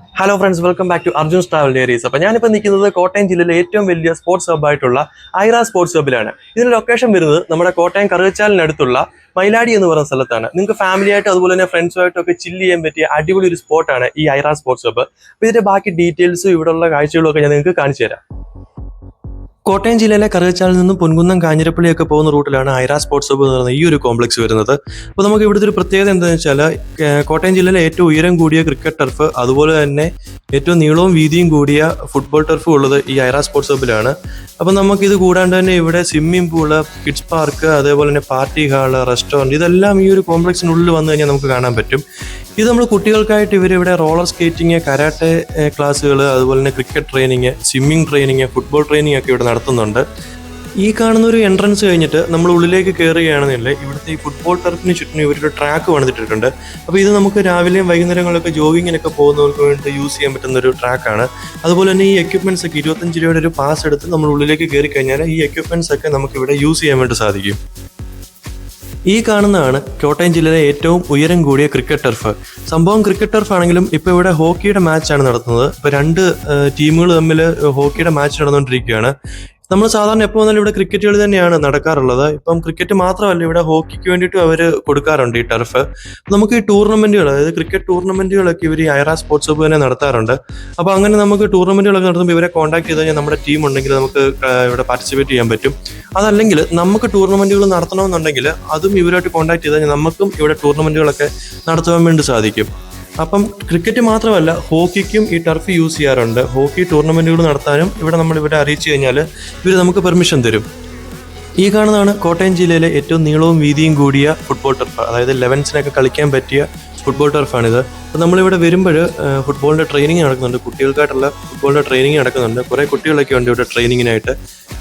Hello friends welcome back to Arjun's travel diaries അപ്പോൾ ഞാനിപ്പോൾ നിൽക്കുന്നത് കോട്ടയം ജില്ലയിലെ ഏറ്റവും വലിയ സ്പോർട്സ് ഹബ്ബായിട്ടുള്ള ഐറ സ്പോർട്സ് ഹബ്ബിലാണ് ഇതിന്റെ ലൊക്കേഷൻ വരുന്നത് നമ്മുടെ കോട്ടയം കറുകച്ചാലിനടുത്തുള്ള മൈലാടി എന്ന് പറയുന്ന സ്ഥലത്താണ്. നിങ്ങൾക്ക് ഫാമിലി ആയിട്ട് അതുപോലെ തന്നെ ഫ്രണ്ട്സുമായിട്ടും ഒക്കെ ചില്ല് ചെയ്യാൻ പറ്റിയ അടിപൊളി ഒരു സ്പോട്ടാണ് ഈ ഐറ സ്പോർട്സ് ഹബ്ബ് അപ്പോൾ ഇതിന്റെ ബാക്കി ഡീറ്റെയിൽസും ഇവിടെയുള്ള കാഴ്ചകളും ഒക്കെ ഞാൻ നിങ്ങൾക്ക് കാണിച്ചു തരാം. കോട്ടയം ജില്ലയിലെ കറുകച്ചാലിൽ നിന്നും പൊൻകുന്നം കാഞ്ഞിരപ്പള്ളിയൊക്കെ പോകുന്ന റൂട്ടിലാണ് ഐറ സ്പോർട്സ് ഹബ്ബ് എന്ന് പറയുന്ന ഈ ഒരു കോംപ്ലക്സ് വരുന്നത്. അപ്പോൾ നമുക്ക് ഇവിടുത്തെ ഒരു പ്രത്യേകത എന്താണെന്ന് വെച്ചാൽ കോട്ടയം ജില്ലയിലെ ഏറ്റവും ഉയരം കൂടിയ ക്രിക്കറ്റ് ടർഫ് അതുപോലെ തന്നെ ഏറ്റവും നീളവും വീതിയും കൂടിയ ഫുട്ബോൾ ടർഫും ഉള്ളത് ഈ ഐറ സ്പോർട്സ് ഹബ്ബിലാണ്. അപ്പോൾ നമുക്ക് ഇത് കൂടാണ്ട് തന്നെ ഇവിടെ സ്വിമ്മിംഗ് പൂൾ കിഡ്സ് പാർക്ക് അതേപോലെ തന്നെ പാർട്ടി ഹാൾ റെസ്റ്റോറന്റ് ഇതെല്ലാം ഈ ഒരു കോംപ്ലക്സിനുള്ളിൽ വന്നു കഴിഞ്ഞാൽ നമുക്ക് കാണാൻ പറ്റും. ഇത് നമ്മൾ കുട്ടികൾക്കായിട്ട് ഇവരിവിടെ റോളർ സ്കേറ്റിംഗ് കരാട്ടെ ക്ലാസ്സുകൾ അതുപോലെ തന്നെ cricket training swimming training football training ഒക്കെ ഇവിടെ നടത്തുന്നുണ്ട്. ഈ കാണുന്ന ഒരു എൻട്രൻസ് കഴിഞ്ഞിട്ട് നമ്മൾ ഉള്ളിലേക്ക് കയറുകയാണെന്നില്ല ഇവിടുത്തെ ഈ ഫുട്ബോൾ ടർഫിന് ചുറ്റിനും ഇവരൊരു ട്രാക്ക് പണിതിട്ടിട്ടുണ്ട്. അപ്പോൾ ഇത് നമുക്ക് രാവിലെയും വൈകുന്നേരങ്ങളിലൊക്കെ ജോഗിങ്ങിനൊക്കെ പോകുന്നവർക്ക് വേണ്ടി യൂസ് ചെയ്യാൻ പറ്റുന്ന ഒരു ട്രാക്കാണ് അതുപോലെ തന്നെ ഈ എക്യുപ്മെന്റ്സ് ഒക്കെ ഇരുപത്തഞ്ച് രൂപയുടെ ഒരു പാസ് എടുത്ത് നമ്മൾ ഉള്ളിലേക്ക് കയറി കഴിഞ്ഞാൽ ഈ എക്യുപ്മെന്റ്സ് ഒക്കെ നമുക്ക് ഇവിടെ യൂസ് ചെയ്യാൻ വേണ്ടി സാധിക്കും. ഈ കാണുന്നതാണ് കോട്ടയം ജില്ലയിലെ ഏറ്റവും ഉയരം കൂടിയ ക്രിക്കറ്റ് ടർഫ്. സംഭവം ക്രിക്കറ്റ് ടർഫ് ആണെങ്കിലും ഇപ്പോൾ ഇവിടെ ഹോക്കിയുടെ മാച്ചാണ് നടത്തുന്നത്. ഇപ്പോൾ രണ്ട് ടീമുകൾ തമ്മിൽ ഹോക്കിയുടെ മാച്ച് നടന്നുകൊണ്ടിരിക്കുകയാണ്. നമ്മൾ സാധാരണ എപ്പോൾ വന്നാലും ഇവിടെ ക്രിക്കറ്റ് കളി തന്നെയാണ് നടക്കാറുള്ളത്. ഇപ്പം ക്രിക്കറ്റ് മാത്രമല്ല ഇവിടെ ഹോക്കിക്ക് വേണ്ടിയിട്ടും അവർ കൊടുക്കാറുണ്ട് ഈ ടർഫ് നമുക്ക് ഈ ടൂർണമെന്റുകൾ അതായത് ക്രിക്കറ്റ് ടൂർണമെന്റുകളൊക്കെ ഇവർ ഈ ഐറ സ്പോർട്സ് ഹബ് തന്നെ നടത്താറുണ്ട്. അപ്പോൾ അങ്ങനെ നമുക്ക് ടൂർണമെന്റുകളൊക്കെ നടത്തുമ്പോൾ ഇവരെ കോൺടാക്ട് ചെയ്ത് കഴിഞ്ഞാൽ നമ്മുടെ ടീം ഉണ്ടെങ്കിൽ നമുക്ക് ഇവിടെ പാർട്ടിസിപ്പേറ്റ് ചെയ്യാൻ പറ്റും. അതല്ലെങ്കിൽ നമുക്ക് ടൂർണമെന്റുകൾ നടത്തണമെന്നുണ്ടെങ്കിൽ അതും ഇവരുമായിട്ട് കോൺടാക്ട് ചെയ്ത് കഴിഞ്ഞാൽ നമുക്കും ഇവിടെ ടൂർണമെന്റുകളൊക്കെ നടത്തുവാൻ വേണ്ടി സാധിക്കും. അപ്പം ക്രിക്കറ്റ് മാത്രമല്ല ഹോക്കിക്കും ഈ ടർഫ് യൂസ് ചെയ്യാറുണ്ട്. ഹോക്കി ടൂർണമെന്റുകൾ നടത്താനും ഇവിടെ നമ്മൾ ഇവിടെ അറിയിച്ചു കഴിഞ്ഞാൽ ഇവർ നമുക്ക് പെർമിഷൻ തരും. ഈ കാണുന്നതാണ് കോട്ടയം ജില്ലയിലെ ഏറ്റവും നീളവും വീതിയും കൂടിയ ഫുട്ബോൾ ടർഫ് അതായത് ലെവൻസിനൊക്കെ കളിക്കാൻ പറ്റിയ ഫുട്ബോൾ ടർഫാണിത് അപ്പോൾ നമ്മളിവിടെ വരുമ്പോൾ ഫുട്ബോളിന്റെ ട്രെയിനിങ് നടക്കുന്നുണ്ട്. കുട്ടികൾക്കായിട്ടുള്ള ഫുട്ബോളിന്റെ ട്രെയിനിങ് നടക്കുന്നുണ്ട്. കുറേ കുട്ടികളൊക്കെ ഉണ്ട് ഇവിടെ ട്രെയിനിങ്ങിനായിട്ട്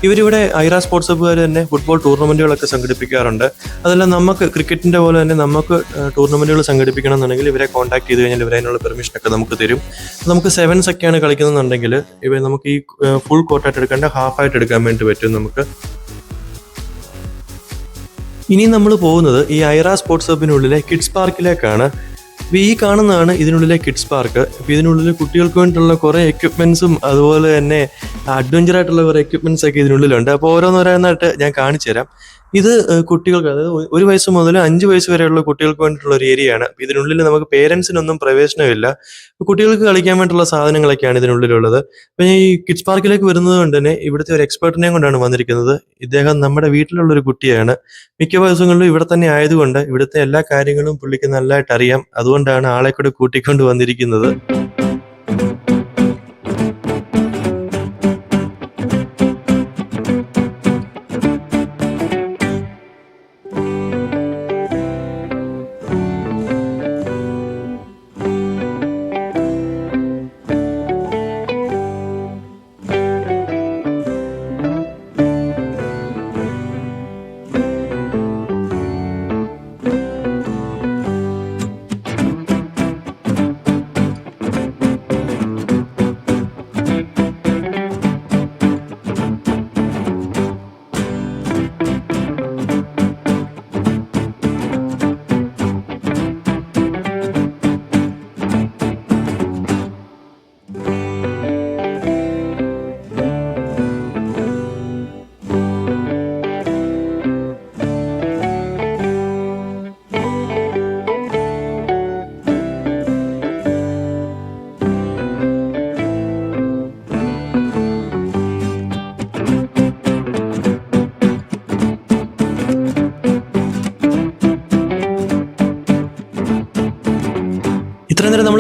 ഇവരിവിടെ ഐറ സ്പോർട്സ് ഹബ്ബുകാർ തന്നെ ഫുട്ബോൾ ടൂർണമെന്റുകളൊക്കെ സംഘടിപ്പിക്കാറുണ്ട്. അതെല്ലാം നമുക്ക് ക്രിക്കറ്റിന്റെ പോലെ തന്നെ നമുക്ക് ടൂർണമെന്റുകൾ സംഘടിപ്പിക്കണം എന്നുണ്ടെങ്കിൽ ഇവരെ കോൺടാക്ട് ചെയ്ത് കഴിഞ്ഞാൽ ഇവരെ അതിനുള്ള പെർമിഷനൊക്കെ നമുക്ക് തരും. നമുക്ക് സെവൻസ് ഒക്കെയാണ് കളിക്കുന്നതെന്നുണ്ടെങ്കിൽ ഇവ നമുക്ക് ഈ ഫുൾ കോട്ടായിട്ട് എടുക്കേണ്ട ഹാഫ് ആയിട്ട് എടുക്കാൻ വേണ്ടി പറ്റും നമുക്ക്. ഇനി നമ്മൾ പോകുന്നത് ഈ ഐറ സ്പോർട്സ് ഹബിനുള്ളിലെ കിഡ്സ് പാർക്കിലേക്കാണ്. അപ്പോൾ ഈ കാണുന്നതാണ് ഇതിനുള്ളിലെ കിഡ്സ് പാർക്ക് അപ്പോൾ ഇതിനുള്ളിൽ കുട്ടികൾക്ക് വേണ്ടിയിട്ടുള്ള കുറേ എക്യുപ്മെൻസും അതുപോലെ തന്നെ അഡ്വഞ്ചർ ആയിട്ടുള്ള കുറേ എക്യുപ്മെൻസ് ഒക്കെ ഇതിനുള്ളിലുണ്ട്. അപ്പോൾ ഓരോന്നോരോന്നായിട്ട് ഞാൻ കാണിച്ചു തരാം ഇത് കുട്ടികൾക്ക് അതായത് ഒരു വയസ്സ് മുതൽ അഞ്ച് വയസ്സ് വരെയുള്ള കുട്ടികൾക്ക് വേണ്ടിയിട്ടുള്ള ഒരു ഏരിയയാണ്. ഇതിനുള്ളിൽ നമുക്ക് പേരൻസിനൊന്നും പ്രവേശനമില്ല കുട്ടികൾക്ക് കളിക്കാൻ വേണ്ടിയുള്ള സാധനങ്ങളൊക്കെയാണ് ഇതിനുള്ളിലുള്ളത്. പിന്നെ ഈ കിഡ്സ് പാർക്കിലേക്ക് വരുന്നത് കൊണ്ട് തന്നെ ഇവിടുത്തെ ഒരു എക്സ്പേർട്ടിനെയും കൊണ്ടാണ് വന്നിരിക്കുന്നത്. ഇദ്ദേഹം നമ്മുടെ വീട്ടിലുള്ള ഒരു കുട്ടിയാണ്. മിക്ക ദിവസങ്ങളിലും ഇവിടെ തന്നെ ആയതുകൊണ്ട് ഇവിടുത്തെ എല്ലാ കാര്യങ്ങളും പുള്ളിക്ക് നല്ലതായിട്ട് അറിയാം. അതുകൊണ്ടാണ് ആളെ കൂടെ കൂട്ടിക്കൊണ്ട് വന്നിരിക്കുന്നത്.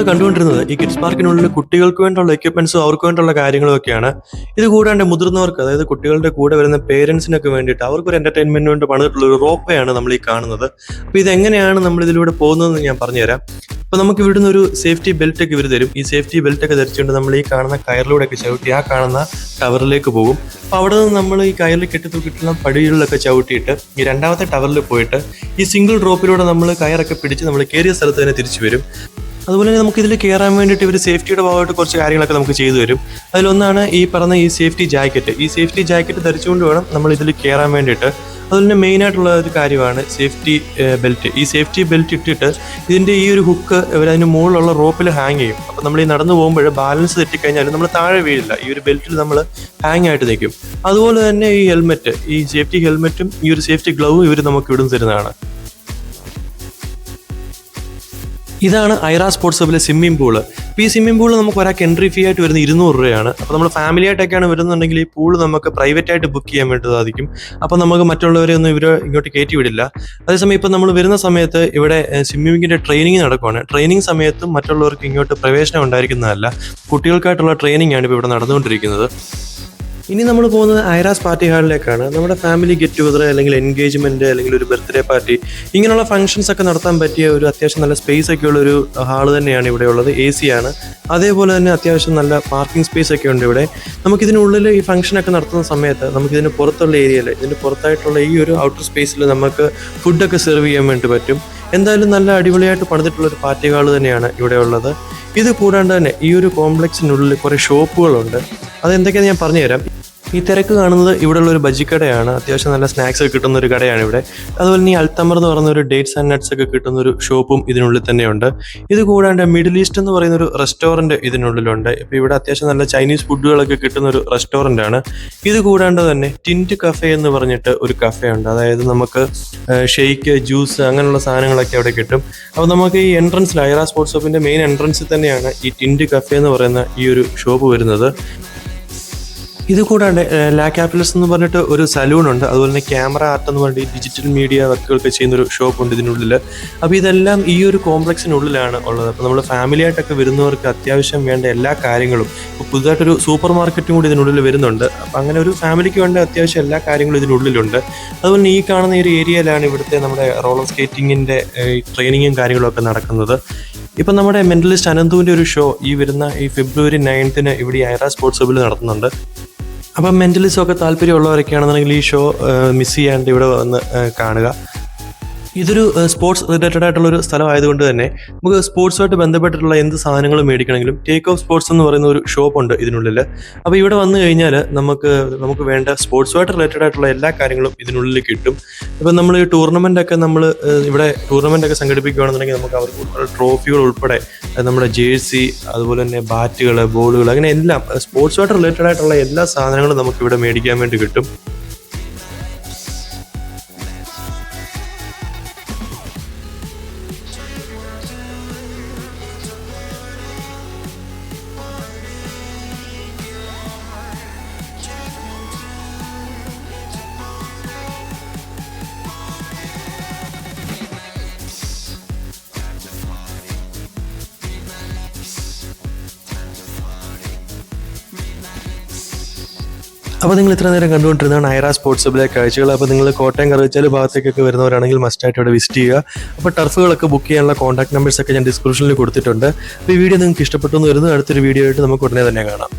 കണ്ടുകൊണ്ടിരുന്നത് ഈ കിഡ്സ് പാർക്കിനുള്ളിൽ കുട്ടികൾക്ക് വേണ്ടിയുള്ള എക്യുപ്മെന്റ്സും അവർക്ക് വേണ്ടിയുള്ള കാര്യങ്ങളും ഒക്കെയാണ് ഇത് കൂടാണ്ട് മുതിർന്നവർക്ക് അതായത് കുട്ടികളുടെ കൂടെ വരുന്ന പേരൻസിനൊക്കെ വേണ്ടിയിട്ട് അവർക്ക് ഒരു എന്റർടൈൻമെന്റിന് വേണ്ടി പണിതിട്ടുള്ള ഒരു റോപ്പയാണ് നമ്മൾ ഈ കാണുന്നത്. അപ്പോൾ ഇതെങ്ങനെയാണ് നമ്മൾ ഇതിലൂടെ പോകുന്നതെന്ന് ഞാൻ പറഞ്ഞുതരാം. അപ്പോൾ നമുക്ക് ഇവിടുന്ന് ഒരു സേഫ്റ്റി ബെൽറ്റ് ഒക്കെ ഇവർ തരും. ഈ സേഫ്റ്റി ബെൽറ്റ് ഒക്കെ ധരിച്ചുകൊണ്ട് നമ്മൾ ഈ കാണുന്ന കയറിലൂടെ ഒക്കെ ചവിട്ടി ആ കാണുന്ന ടവറിലേക്ക് പോകും. അപ്പോൾ അവിടെ നിന്ന് നമ്മൾ ഈ കയറിൽ കെട്ടിത്തൂക്കിയിട്ടുള്ള പടികളിലൊക്കെ ചവിട്ടിയിട്ട് ഈ രണ്ടാമത്തെ ടവറിൽ പോയിട്ട് ഈ സിംഗിൾ ഡ്രോപ്പിലൂടെ നമ്മൾ കയറൊക്കെ പിടിച്ച് നമ്മൾ കയറിയ സ്ഥലത്ത് തന്നെ തിരിച്ചു വരും. അതുപോലെ തന്നെ നമുക്ക് ഇതിൽ കയറാൻ വേണ്ടിയിട്ട് ഇവർ സേഫ്റ്റിയുടെ ഭാഗമായിട്ട് കുറച്ച് കാര്യങ്ങളൊക്കെ നമുക്ക് ചെയ്തു തരും. അതിലൊന്നാണ് ഈ പറഞ്ഞ ഈ സേഫ്റ്റി ജാക്കറ്റ് ഈ സേഫ്റ്റി ജാക്കറ്റ് ധരിച്ചുകൊണ്ട് വേണം നമ്മൾ ഇതിൽ കയറാൻ വേണ്ടിയിട്ട്. അതുപോലെ തന്നെ മെയിൻ ആയിട്ടുള്ള ഒരു കാര്യമാണ് സേഫ്റ്റി ബെൽറ്റ് ഈ സേഫ്റ്റി ബെൽറ്റ് ഇട്ടിട്ട് ഇതിന്റെ ഈ ഒരു ഹുക്ക് അതിന് മുകളിലുള്ള റോപ്പിൽ ഹാങ് ചെയ്യും. അപ്പോൾ നമ്മൾ ഈ നടന്നു പോകുമ്പോൾ ബാലൻസ് തെറ്റിക്കഴിഞ്ഞാൽ നമ്മൾ താഴെ വീഴില്ല. ഈ ഒരു ബെൽറ്റിൽ നമ്മൾ ഹാങ് ആയിട്ട് നിൽക്കും. അതുപോലെ തന്നെ ഈ ഹെൽമെറ്റ് ഈ സേഫ്റ്റി ഹെൽമെറ്റും ഈ ഒരു സേഫ്റ്റി ഗ്ലൗവും ഇവർ നമുക്ക് ഇവിടുന്ന് തരുന്നതാണ്. ഇതാണ് ഐറ സ്പോർട്സ് ഹബിലെ സ്വിമ്മിംഗ് പൂൾ. ഇപ്പോൾ ഈ സ്വിമ്മിംഗ് പൂൾ നമുക്ക് ഒരാൾക്ക് എൻട്രി ഫീ ആയിട്ട് വരുന്ന ഇരുന്നൂറ് രൂപയാണ്. അപ്പോൾ നമ്മൾ ഫാമിലി ആയിട്ടൊക്കെയാണ് വരുന്നുണ്ടെങ്കിൽ ഈ പൂൾ നമുക്ക് പ്രൈവറ്റ് ആയിട്ട് ബുക്ക് ചെയ്യാൻ വേണ്ടി സാധിക്കും. അപ്പോൾ നമുക്ക് മറ്റുള്ളവരെ ഒന്നും ഇവർ ഇങ്ങോട്ട് കയറ്റി വിടില്ല. അതേസമയം ഇപ്പോൾ നമ്മൾ വരുന്ന സമയത്ത് ഇവിടെ സ്വിമ്മിങ്ങിന്റെ ട്രെയിനിങ് നടക്കുകയാണ് ട്രെയിനിങ് സമയത്തും മറ്റുള്ളവർക്ക് ഇങ്ങോട്ട് പ്രവേശനം ഉണ്ടായിരിക്കുന്നതല്ല. കുട്ടികൾക്കായിട്ടുള്ള ട്രെയിനിങ് ആണ് ഇപ്പോൾ ഇവിടെ നടന്നുകൊണ്ടിരിക്കുന്നത്. ഇനി നമ്മൾ പോകുന്നത് ഐറാസ് പാർട്ടി ഹാളിലേക്കാണ്. നമ്മുടെ ഫാമിലി ഗെറ്റ് ടുഗദർ അല്ലെങ്കിൽ എൻഗേജ്മെന്റ് അല്ലെങ്കിൽ ഒരു ബർത്ത്ഡേ പാർട്ടി ഇങ്ങനെയുള്ള ഫംഗ്ഷൻസ് ഒക്കെ നടത്താൻ പറ്റിയ ഒരു അത്യാവശ്യം നല്ല സ്പേസ് ഒക്കെ ഉള്ള ഒരു ഹാൾ തന്നെയാണ് ഇവിടെ ഉള്ളത്. എ സി ആണ്. അതേപോലെ തന്നെ അത്യാവശ്യം നല്ല പാർക്കിംഗ് സ്പേസ് ഒക്കെ ഉണ്ട് ഇവിടെ. നമുക്ക് ഈ ഫംഗ്ഷൻ ഒക്കെ നടത്തുന്ന സമയത്ത് നമുക്ക് ഇതിന് പുറത്തുള്ള ഏരിയയിൽ ഇതിന് പുറത്തായിട്ടുള്ള ഈ ഒരു ഔട്ടർ സ്പേസിൽ നമുക്ക് ഫുഡൊക്കെ സെർവ് ചെയ്യാൻ വേണ്ടി പറ്റും. എന്തായാലും നല്ല അടിപൊളിയായിട്ട് പണിതിട്ടുള്ള ഒരു പാർട്ടി ഹാൾ തന്നെയാണ് ഇവിടെ ഉള്ളത്. ഇത് കൂടാണ്ട് തന്നെ ഈ ഒരു കോംപ്ലക്സിനുള്ളിൽ കുറേ ഷോപ്പുകളുണ്ട് അതെന്തൊക്കെയാണെന്ന് ഞാൻ പറഞ്ഞുതരാം. ഈ തിരക്ക് കാണുന്നത് ഇവിടെയുള്ള ഒരു കടയാണ്. അത്യാവശ്യം നല്ല സ്നാക്സ് ഒക്കെ കിട്ടുന്ന ഒരു കടയാണ് ഇവിടെ. അതുപോലെ തന്നെ അൽത്തമർ എന്ന് പറയുന്ന ഒരു ഡേറ്റ്സ് ആൻഡ് നട്ട്സ് ഒക്കെ കിട്ടുന്ന ഒരു ഷോപ്പും ഇതിനുള്ളിൽ തന്നെയുണ്ട്. ഇത് കൂടാണ്ട് മിഡിൽ ഈസ്റ്റ് എന്ന് പറയുന്ന ഒരു റെസ്റ്റോറന്റ് ഇതിനുള്ളിലുണ്ട്. ഇപ്പോൾ ഇവിടെ അത്യാവശ്യം നല്ല ചൈനീസ് ഫുഡുകളൊക്കെ കിട്ടുന്ന ഒരു റെസ്റ്റോറന്റ് ആണ്. ഇത് കൂടാണ്ട് തന്നെ ടിന്റ് കഫേ എന്ന് പറഞ്ഞിട്ട് ഒരു കഫേ ഉണ്ട്. അതായത് നമുക്ക് ഷെയ്ക്ക് ജ്യൂസ് അങ്ങനെയുള്ള സാധനങ്ങളൊക്കെ അവിടെ കിട്ടും. അപ്പോൾ നമുക്ക് ഈ എൻട്രൻസിൽ ഐറ സ്പോർട്സ് ഷോപ്പിന്റെ മെയിൻ എൻട്രൻസിൽ തന്നെയാണ് ഈ ടിന്റ് കഫേ എന്ന് പറയുന്ന ഈ ഒരു ഷോപ്പ് വരുന്നത്. ഇത് കൂടാണ്ട് ലാ ക്യാപിറ്റൽസ് എന്ന് പറഞ്ഞിട്ട് ഒരു സലൂൺ ഉണ്ട് അതുപോലെ തന്നെ ക്യാമറ ആർട്ട് എന്ന് പറഞ്ഞിട്ട് ഡിജിറ്റൽ മീഡിയ വർക്കുകളൊക്കെ ചെയ്യുന്ന ഒരു ഷോപ്പ് ഉണ്ട് ഇതിനുള്ളിൽ അപ്പോൾ ഇതെല്ലാം ഈ ഒരു കോംപ്ലക്സിനുള്ളിലാണ് ഉള്ളത്. അപ്പോൾ നമ്മൾ ഫാമിലി ആയിട്ടൊക്കെ വരുന്നവർക്ക് അത്യാവശ്യം വേണ്ട എല്ലാ കാര്യങ്ങളും ഇപ്പോൾ പുതുതായിട്ടൊരു സൂപ്പർ മാർക്കറ്റും കൂടി ഇതിനുള്ളിൽ വരുന്നുണ്ട്. അപ്പോൾ അങ്ങനെ ഒരു ഫാമിലിക്ക് വേണ്ട അത്യാവശ്യം എല്ലാ കാര്യങ്ങളും ഇതിനുള്ളിലുണ്ട്. അതുപോലെ തന്നെ ഈ കാണുന്ന ഒരു ഏരിയയിലാണ് ഇവിടുത്തെ നമ്മുടെ റോളർ സ്കേറ്റിങ്ങിന്റെ ട്രെയിനിങ്ങും കാര്യങ്ങളൊക്കെ നടക്കുന്നത്. ഇപ്പം നമ്മുടെ മെന്റലിസ്റ്റ് അനന്തുവിന്റെ ഒരു ഷോ ഈ വരുന്ന ഈ ഫെബ്രുവരി നയൻത്തിന് ഇവിടെ ഐറ സ്പോർട്സ് ഹബിൽ നടത്തുന്നുണ്ട്. അപ്പം മെന്റലിസം ഒക്കെ താല്പര്യമുള്ളവരൊക്കെയാണെന്നുണ്ടെങ്കിൽ ഈ ഷോ മിസ് ചെയ്യാണ്ട് ഇവിടെ വന്ന് കാണുക. ഇതൊരു സ്പോർട്സ് റിലേറ്റഡ് ആയിട്ടുള്ള ഒരു സ്ഥലം ആയതുകൊണ്ട് തന്നെ നമുക്ക് സ്പോർട്സുമായിട്ട് ബന്ധപ്പെട്ടിട്ടുള്ള എന്ത് സാധനങ്ങൾ മേടിക്കണമെങ്കിലും ടേക്ക് ഓഫ് സ്പോർട്സ് എന്ന് പറയുന്ന ഒരു ഷോപ്പ് ഉണ്ട് ഇതിനുള്ളിൽ. അപ്പോൾ ഇവിടെ വന്നു കഴിഞ്ഞാൽ നമുക്ക് നമുക്ക് വേണ്ട സ്പോർട്സുമായിട്ട് റിലേറ്റഡ് ആയിട്ടുള്ള എല്ലാ കാര്യങ്ങളും ഇതിനുള്ളിൽ കിട്ടും. ഇപ്പം നമ്മൾ ഈ ടൂർണമെന്റ് ഒക്കെ നമ്മൾ ഇവിടെ ടൂർണമെന്റ് ഒക്കെ സംഘടിപ്പിക്കുകയാണെന്നുണ്ടെങ്കിൽ നമുക്ക് അവർക്ക് ട്രോഫികൾ ഉൾപ്പെടെ നമ്മുടെ ജേഴ്സി അതുപോലെ തന്നെ ബാറ്റുകൾ ബോളുകൾ അങ്ങനെ എല്ലാം സ്പോർട്സുമായിട്ട് റിലേറ്റഡ് ആയിട്ടുള്ള എല്ലാ സാധനങ്ങളും നമുക്ക് ഇവിടെ മേടിക്കാൻ വേണ്ടി കിട്ടും. അപ്പോൾ നിങ്ങൾ ഇത്ര നേരം കണ്ടുകൊണ്ടിരുന്നതാണ് ഐറ സ്പോർട്സ് ഹബിലെ കാഴ്ചകൾ. അപ്പോൾ നിങ്ങൾ കോട്ടയം കറിവച്ചാൽ ഭാഗത്തേക്കൊക്കെ വരുന്നവരാണെങ്കിൽ മസ്റ്റായിട്ട് അവിടെ വിസിറ്റ് ചെയ്യുക. അപ്പോൾ ടർഫുകളൊക്കെ ബുക്ക് ചെയ്യാനുള്ള കോൺടാക്ട് നമ്പേഴ്സ് ഒക്കെ ഞാൻ ഡിസ്ക്രിപ്ഷനിൽ കൊടുത്തിട്ടുണ്ട്. അപ്പോൾ ഈ വീഡിയോ നിങ്ങൾക്ക് ഇഷ്ടപ്പെട്ടു എന്ന് വരുന്നത് അടുത്തൊരു വീഡിയോ ആയിട്ട് നമുക്ക് ഉടനെ തന്നെ കാണാം.